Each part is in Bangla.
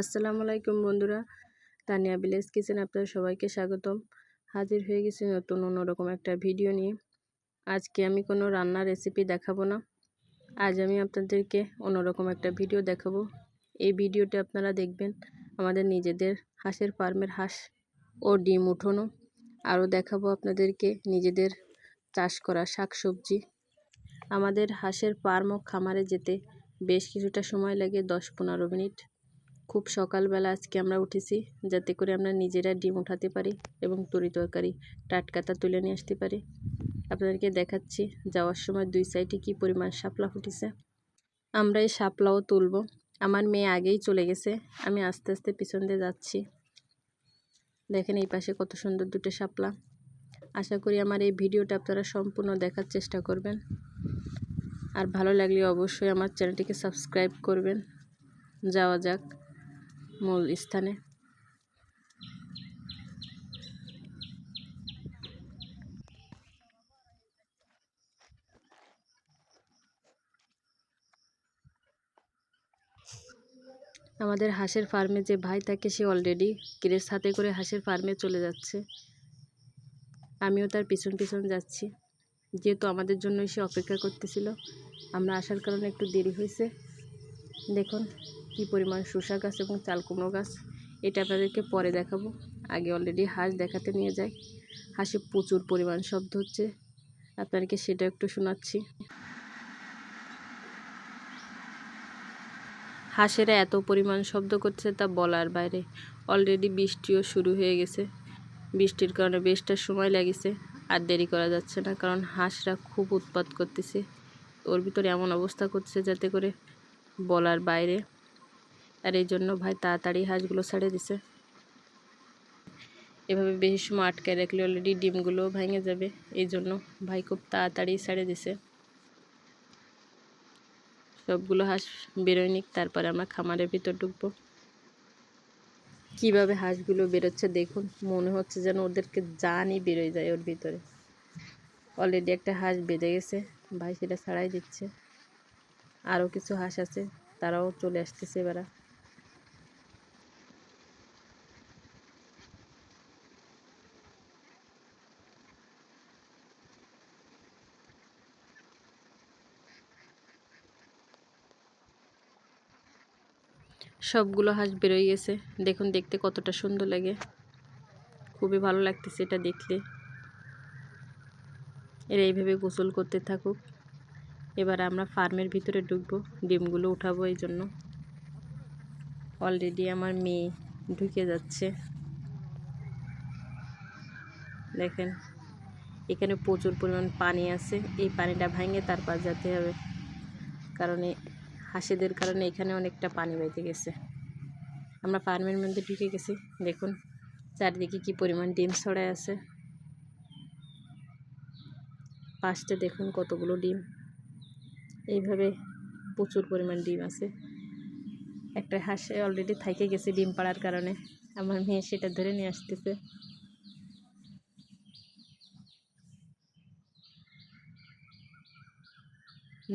আসসালামু আলাইকুম বন্ধুরা, তানিয়া ভিলেজ কিচেন আপনাদের সবাইকে স্বাগতম। হাজির হয়ে গেছি নতুন অন্যরকম একটা ভিডিও নিয়ে। আজকে আমি কোনো রান্নার রেসিপি দেখাবো না। আজ আমি আপনাদেরকে অন্যরকম একটা ভিডিও দেখাবো। এই ভিডিওটা আপনারা দেখবেন আমাদের নিজেদের হাঁসের ফার্মের হাঁস ও ডিম উঠোনো। আরও দেখাবো আপনাদেরকে নিজেদের চাষ করা শাকসবজি। আমাদের হাঁসের ফার্ম ও খামারে যেতে বেশ কিছুটা সময় লাগে, দশ পনেরো মিনিট। খুব সকালবেলা আজকে আমরা উঠেছি, যাতে করে আমরা নিজেরা ডিম উঠাতে পারি এবং তরি তরকারি টাটকাতা তুলে নিয়ে আসতে পারি। আপনাদেরকে দেখাচ্ছি যাওয়ার সময় দুই সাইডে কি পরিমাণ শাপলা ফুটেছে। আমরা এই শাপলাও তুলব। আমার মেয়ে আগেই চলে গেছে, আমি আস্তে আস্তে পিছন দিয়ে যাচ্ছি। দেখেন এই পাশে কত সুন্দর দুটো শাপলা। আশা করি আমার এই ভিডিওটা আপনারা সম্পূর্ণ দেখার চেষ্টা করবেন। আর ভালো লাগলে অবশ্যই আমার চ্যানেলটিকে সাবস্ক্রাইব করবেন। যাওয়া যাক। মূল স্থানে। আমাদের হাঁসের ফার্মে যে ভাই থাকে, সে অলরেডি ক্রেস হাতে করে হাঁসের ফার্মে চলে যাচ্ছে। আমিও তার পিছন পিছন যাচ্ছি। যেহেতু আমাদের জন্য সে অপেক্ষা করতেছিল, আমরা আসার কারণে একটু দেরি হয়েছে। দেখুন। কি পরিমাণ শসা গাছ এবং চাল কুমড়ো গাছ, এটা আপনাদেরকে পরে দেখাবো। আগে অলরেডি হাঁস দেখাতে নিয়ে যাই। হাঁসে প্রচুর পরিমাণ শব্দ হচ্ছে। আপনাদেরকে সেটা একটু শোনাচ্ছি। হাঁসেরা এত পরিমাণ শব্দ করছে তা বলার বাইরে। অলরেডি বৃষ্টিও শুরু হয়ে গেছে। বৃষ্টির কারণে বেশটা সময় লেগেছে। আর দেরি করা যাচ্ছে না, কারণ হাঁসরা খুব উৎপাত করতেছে। ওর ভিতরে এমন অবস্থা করছে যাতে করে বলার বাইরে। আর এই জন্য ভাই তাড়াতাড়ি হাঁসগুলো ছেড়ে দিছে। এভাবে বেশি সময় আটকে রাখলে অলরেডি ডিমগুলো ভেঙে যাবে, এই জন্য ভাই খুব তাড়াতাড়ি ছেড়ে দিছে। সবগুলো হাঁস বেরোয় নিক, তারপরে আমরা খামারের ভিতর ঢুকবো। কীভাবে হাঁসগুলো বেরোচ্ছে দেখুন, মনে হচ্ছে যেন ওদেরকে জানই বেরোয় যায় ওর ভিতরে। অলরেডি একটা হাঁস বেঁধে গেছে, ভাই সেটা ছাড়াই দিচ্ছে। আরও কিছু হাঁস আছে, তারাও চলে আসতেছে এবার। সবগুলো হাঁস বেরোয় গেছে। দেখুন দেখতে কতটা সুন্দর লাগে। খুবই ভালো লাগতেছে এটা দেখলে। এরা এইভাবে গোসল করতে থাকুক। এবার আমরা ফার্মের ভিতরে ঢুকবো, ডিমগুলো উঠাবো এই জন্য। অলরেডি আমার মেয়ে ঢুকে যাচ্ছে। দেখেন, এখানে প্রচুর পরিমাণ পানি আছে। এই পানিটা ভাঙে তারপর যেতে হবে। কারণ হাঁসেদের কারণে এখানে অনেকটা পানি বেঁধে গেছে। আমরা ফার্মের মধ্যে ঢুকে গেছি। দেখুন, চারিদিকে কি পরিমাণ ডিম ছড়ায় আছে। পাশটা দেখুন কতগুলো ডিম। এইভাবে প্রচুর পরিমাণ ডিম আছে। একটা হাঁসে অলরেডি থাইকে গেছে ডিম পাড়ার কারণে। আমার মেয়ে সেটা ধরে নিয়ে আসতেছে।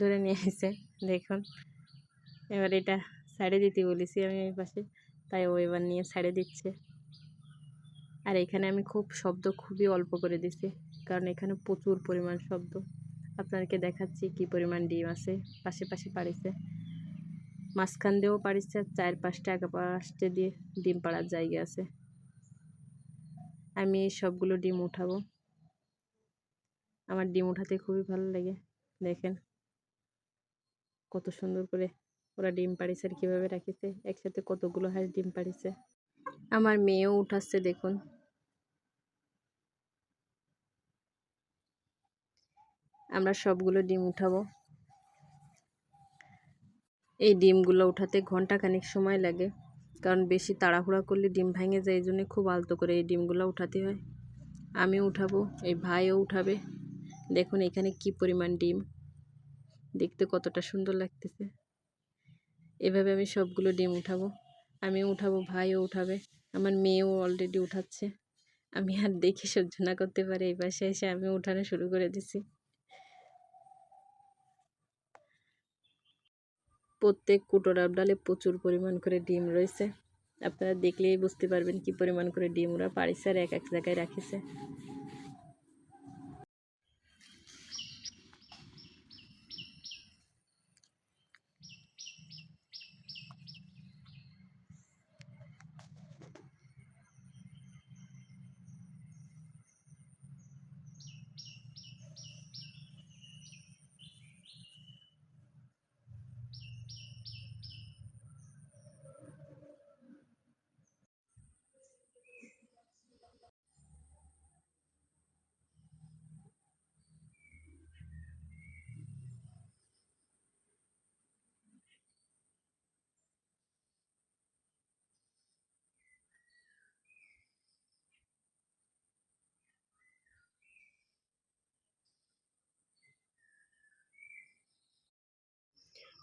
ধরে নিয়ে এসে দেখুন। এবার এটা সাইডে দিতে বলেছি আমি ওই পাশে, তাই ও এবার নিয়ে সাইডে দিচ্ছে। আর এখানে আমি খুব, শব্দ খুবই অল্প করে দিছি, কারণ এখানে প্রচুর পরিমাণ শব্দ। আপনাদেরকে দেখাচ্ছি কি পরিমাণ ডিম আছে, পাশে পাশে পাড়িছে। মাঝখান দিয়েও পাড়িছে, আর চার পাঁচটা একা পাঁচটা দিয়ে ডিম পাড়ার জায়গা আছে। আমি এই সবগুলো ডিম উঠাবো। আমার ডিম উঠাতে খুবই ভালো লাগে, দেখেন। কত সুন্দর করে ওরা ডিম পাড়িছে আর কীভাবে রাখিছে? একসাথে কতগুলো হাঁস ডিম পাড়িছে? আমার মেয়েও উঠাচ্ছে, দেখুন। আমরা সবগুলো ডিম উঠাবো। এই ডিমগুলো উঠাতে ঘণ্টা খানিক সময় লাগে, কারণ বেশি তাড়াহুড়া করলে ডিম ভেঙে যায়, এই জন্য খুব আলতো করে এই ডিমগুলো উঠাতে হয়। আমি উঠাবো, এই ভাইও উঠাবে। দেখুন এখানে কি পরিমাণ ডিম। দেখতে কতটা সুন্দর লাগতেছে। এভাবে আমি সবগুলো ডিম উঠাবো। আমিও উঠাবো, ভাইও উঠাবে, আমার মেয়েও অলরেডি উঠাচ্ছে। আমি আর দেখে সহ্য না করতে পারে, এই পাশে এসে আমি উঠানো শুরু করে দিছি। প্রত্যেক কুটোর ডালে প্রচুর পরিমাণ করে ডিম রয়েছে। আপনারা দেখলেই বুঝতে পারবেন কি পরিমাণ করে ডিম ওরা পাড়িছে আর এক এক জায়গায় রাখিছে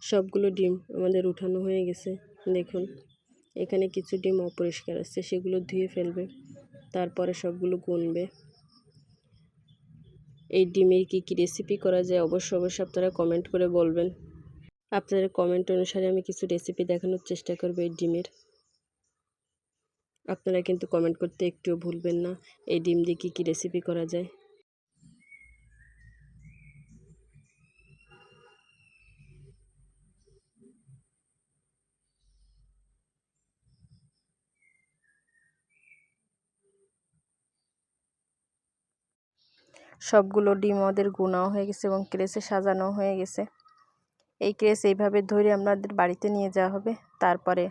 সবগুলো ডিম আমাদের উঠানো হয়ে গেছে। দেখুন, এখানে কিছু ডিম অপরিষ্কার আছে, সেগুলো ধুয়ে ফেলবে, তারপরে সবগুলো গুনবে। এই ডিমের কী কী রেসিপি করা যায় অবশ্য অবশ্যই আপনারা কমেন্ট করে বলবেন। আপনাদের কমেন্ট অনুসারে আমি কিছু রেসিপি দেখানোর চেষ্টা করব এই ডিমের। আপনারা কিন্তু কমেন্ট করতে একটুও ভুলবেন না। এই ডিম দিয়ে কী কী রেসিপি করা যায়? সবগুলো ডিম আমাদের গুনাও হয়ে গেছে এবং ক্রেসে সাজানো হয়ে গেছে। এই ক্রেস এইভাবে ধরে আমাদের বাড়িতে নিয়ে যাওয়া হবে। তারপরে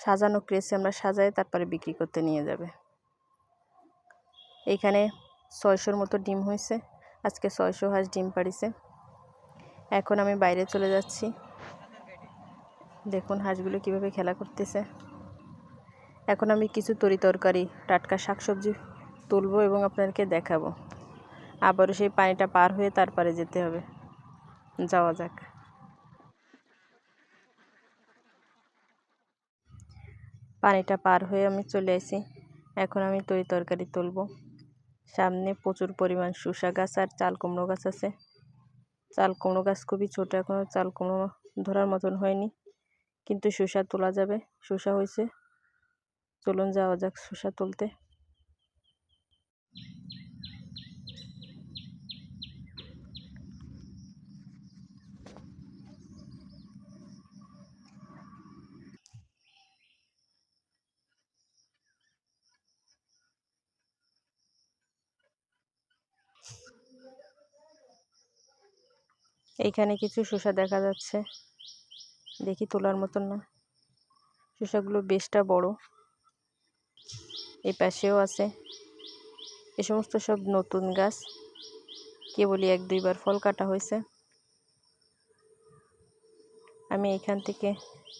সাজানো ক্রেসে আমরা সাজাই তারপরে বিক্রি করতে নিয়ে যাবে। এইখানে ছয়শোর মতো ডিম হয়েছে। আজকে ছয়শো হাঁস ডিম পাড়িছে। এখন আমি বাইরে চলে যাচ্ছি। দেখুন হাঁসগুলো কীভাবে খেলা করতেছে। এখন আমি কিছু তরি তরকারি, টাটকা শাকসবজি তুলবো এবং আপনাদেরকে দেখাবো। আবারও সেই পানিটা পার হয়ে তারপরে যেতে হবে। যাওয়া যাক। পানিটা পার হয়ে আমি চলে আসি। এখন আমি তরি তরকারি তুলব। সামনে প্রচুর পরিমাণ শুষা গাছ আর চাল কুমড়ো গাছ আছে। চাল কুমড়ো গাছ খুবই ছোটো এখনও চাল কুমড়ো ধরার মতন হয়নি। কিন্তু শুষা তোলা যাবে শুষা হয়েছে। চলুন যাওয়া যাক শুষা তুলতে। এইখানে কিছু শসা দেখা যাচ্ছে। দেখি তোলার মতন না। শসাগুলো বেশটা বড়। এই পাশেও আছে। এ সমস্ত সব নতুন গাছ। কেবলই এক দুইবার ফল কাটা হয়েছে। আমি এখান থেকে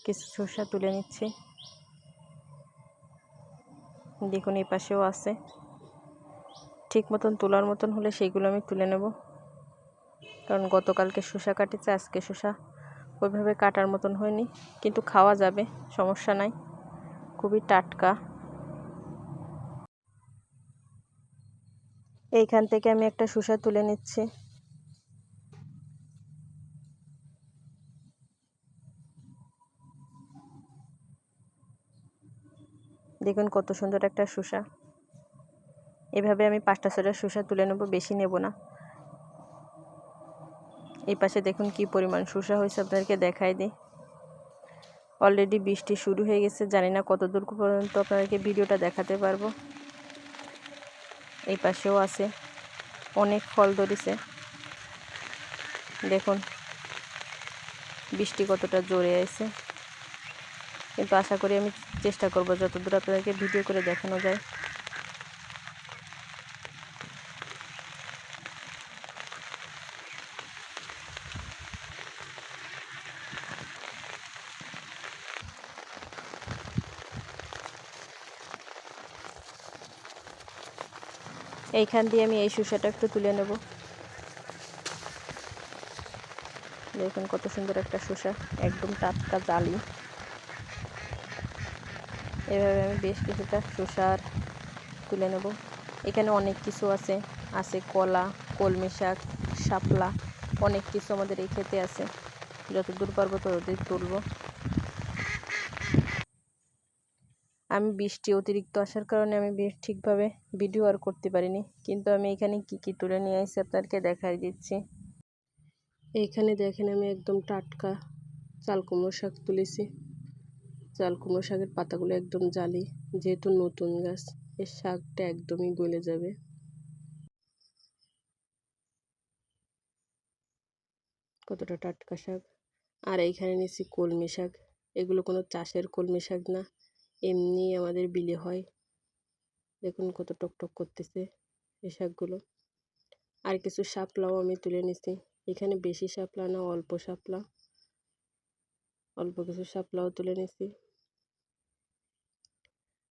কিছু শসা তুলে নিচ্ছি। দেখুন, এই পাশেও আছে। ঠিক মতন তোলার মতন হলে সেইগুলো আমি তুলে নেব। কারণ গতকালকে শসা কাটিছে আজকে শসা। ওইভাবে কাটার মতন হয়নি, কিন্তু খাওয়া যাবে, সমস্যা নাই। খুবই টাটকা। এইখান থেকে আমি একটা শসা তুলে নিচ্ছি। দেখুন কত সুন্দর একটা শসা। এভাবে আমি পাঁচটা ছটা শসা তুলে নেব, বেশি নেব না। এই পাশে দেখুন কি পরিমাণ শসা হয়েছে, আপনাদেরকে দেখাই দিই। অলরেডি বৃষ্টি শুরু হয়ে গেছে, জানি না কত দূর পর্যন্ত আপনাদেরকে ভিডিওটা দেখাতে পারব। এই পাশেও আছে, অনেক ফল ধরেছে। দেখুন, বৃষ্টি কতটা জোরে আছে কিন্তু আশা করি আমি চেষ্টা করব যতদূর আপনাদেরকে ভিডিও করে দেখানো যায়। এইখান দিয়ে আমি এই শুষাটা একটু তুলে নেব। দেখুন কত সুন্দর একটা শুষা একদম টাটকা জালি। এভাবে আমি বেশ কিছুটা শসার তুলে নেব। এখানে অনেক কিছু আছে আছে কলা, কলমি শাক, শাপলা, অনেক কিছু আমাদের এই খেতে আছে। যতদূর পারব ততদূর তুলবো। আমি বৃষ্টি অতিরিক্ত আসার কারণে আমি ঠিকভাবে ভিডিও আর করতে পারিনি। কিন্তু আমি এখানে কি কি তুলে নিয়ে আসি আপনাদেরকে দেখাই দিচ্ছি। এইখানে দেখেন আমি একদম টাটকা চাল কুমড়ো শাক তুলেছি। চাল কুমড়ো শাকের পাতাগুলো একদম জালি, যেহেতু নতুন গাছ, এর শাকটা একদমই গলে যাবে। কতটা টাটকা শাক। আর এইখানে নিয়েছি কলমি শাক। এগুলো কোনো চাষের কলমি শাক না। এমনি আমাদের বিলে হয়। দেখুন কত টকটক করতেছে এই শাকগুলো। আর কিছু শাপলাও আমি তুলে নিছি। এখানে বেশি শাপলা না, অল্প শাপলা। অল্প কিছু শাপলাও তুলে নিছি।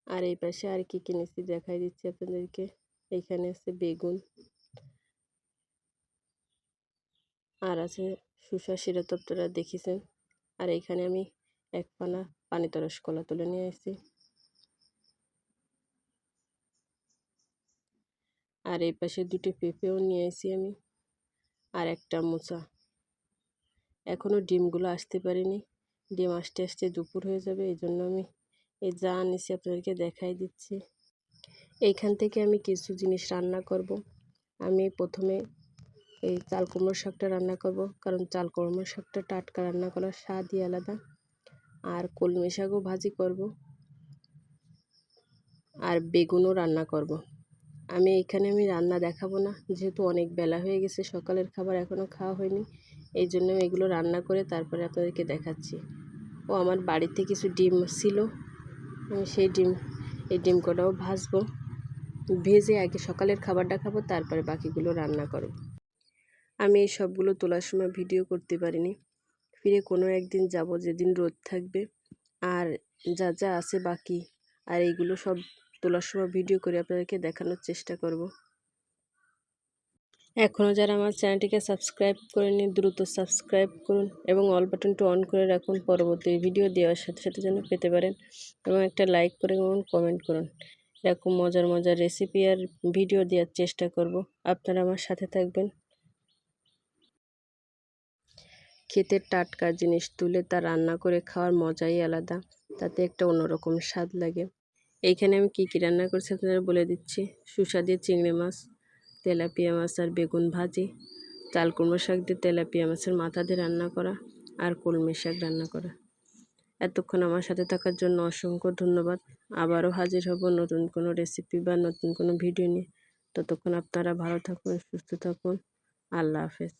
আর এই পাশে আর কি কিনেছি দেখাই দিচ্ছি আপনাদেরকে। এইখানে আছে বেগুন। আর আছে শুষা শিরা তপ্তরা দেখেছেন। আর এইখানে আমি এক পানা পানি তরস কলা তুলে নিয়ে এসেছি আর এই পাশে দুটি পেঁপেও নিয়ে এসেছি আমি, আর একটা মোচা। এখনও ডিমগুলো আসতে পারিনি। ডিম আসতে আসতে দুপুর হয়ে যাবে, এই জন্য আমি এই যা আনিছি আপনাদেরকে দেখাই দিচ্ছি। এইখান থেকে আমি কিছু জিনিস রান্না করব। আমি প্রথমে এই চাল কুমড়ো শাকটা রান্না করব, কারণ চাল কুমড়ো শাকটা টাটকা রান্না করার স্বাদই আলাদা। আর কলমি শাকও ভাজি করব। আর বেগুনও রান্না করব। আমি এখানে আমি রান্না দেখাবো না, যেহেতু অনেক বেলা হয়ে গেছে, সকালের খাবার এখনও খাওয়া হয়নি। এই জন্য আমি এগুলো রান্না করে তারপরে আপনাদেরকে দেখাচ্ছি। ও, আমার বাড়িতে কিছু ডিম ছিল। আমি সেই ডিম, এই ডিম কটাও ভাজবো। ভেজে আগে সকালের খাবারটা খাব, তারপরে বাকিগুলো রান্না করব। আমি এই সবগুলো তোলার সময় ভিডিও করতে পারিনি। ফিরে কোনো একদিন যাব যেদিন রোদ থাকবে। আর যা যা আছে বাকি। আর এইগুলো সব তোলার সময় ভিডিও করে আপনাদেরকে দেখানোর চেষ্টা করব। এখনও যারা আমার চ্যানেলটিকে সাবস্ক্রাইব করেনি দ্রুত সাবস্ক্রাইব করুন এবং অল বাটনটি অন করে রাখুন। পরবর্তী ভিডিও দেওয়ার সাথে সাথে যেন পেতে পারেন এবং একটা লাইক করে এবং কমেন্ট করুন। এরকম মজার মজার রেসিপি আর ভিডিও দেওয়ার চেষ্টা করব। আপনারা আমার সাথে থাকবেন। ক্ষেতের টাটকা জিনিস তুলে তা রান্না করে খাওয়ার মজাই আলাদা। তাতে একটা অন্যরকম স্বাদ লাগে। এইখানে আমি কী কী রান্না করছি আপনাদের বলে দিচ্ছি। দিয়ে চিংড়ি মাছ, তেলাপিয়া মাছ আর বেগুন ভাজি চাল কুমড়ো শাক দিয়ে তেলাপিয়া মাছের মাথা দিয়ে রান্না করা আর কলমি শাক রান্না করা। এতক্ষণ আমার সাথে থাকার জন্য অসংখ্য ধন্যবাদ। আবারও হাজির হব নতুন কোনো রেসিপি বা নতুন কোনো ভিডিও নিয়ে। ততক্ষণ আপনারা ভালো থাকুন, সুস্থ থাকুন। আল্লাহ হাফেজ।